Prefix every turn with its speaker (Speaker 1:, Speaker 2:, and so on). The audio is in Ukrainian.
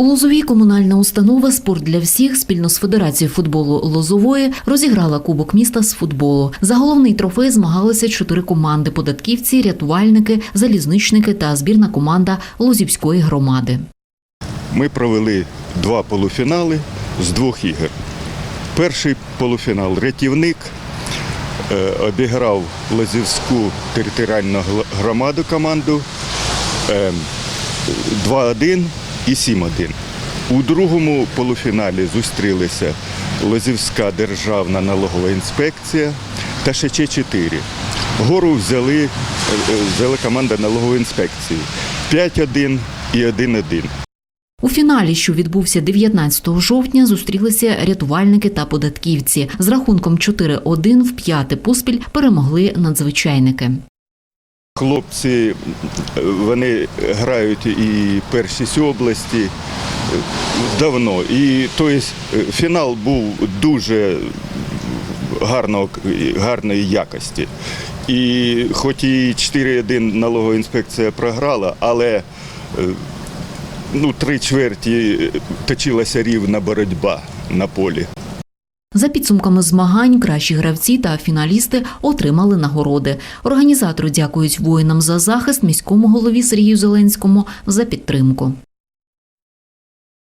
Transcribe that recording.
Speaker 1: У Лозовій комунальна установа Спорт для всіх спільно з Федерацією футболу Лозової розіграла Кубок міста з футболу. За головний трофей змагалися чотири команди: податківці, рятувальники, залізничники та збірна команда Лозівської громади.
Speaker 2: Ми провели два полуфінали з двох ігор. Перший полуфінал рятівник е, обіграв Лозівську територіальну громаду команду е, 2-1 і 7-1. У другому полуфіналі зустрілися Лозівська державна налогова інспекція та ШЧ-4. Гору взяли, е, е, взяла команда налогової інспекції 5-1 і 1-1.
Speaker 1: У фіналі, що відбувся 19 жовтня, зустрілися рятувальники та податківці. З рахунком 4-1 в п'яте поспіль перемогли надзвичайники.
Speaker 2: Хлопці е, вони грають і першість області е, давно. І тобто, фінал був дуже гарного, гарної якості. І хоч і 4-1 налогова інспекція програла, але е, ну, три чверті точилася рівна боротьба на полі.
Speaker 1: За підсумками змагань, кращі гравці та фіналісти отримали нагороди. Організатори дякують воїнам за захист, міському голові Сергію Зеленському за підтримку.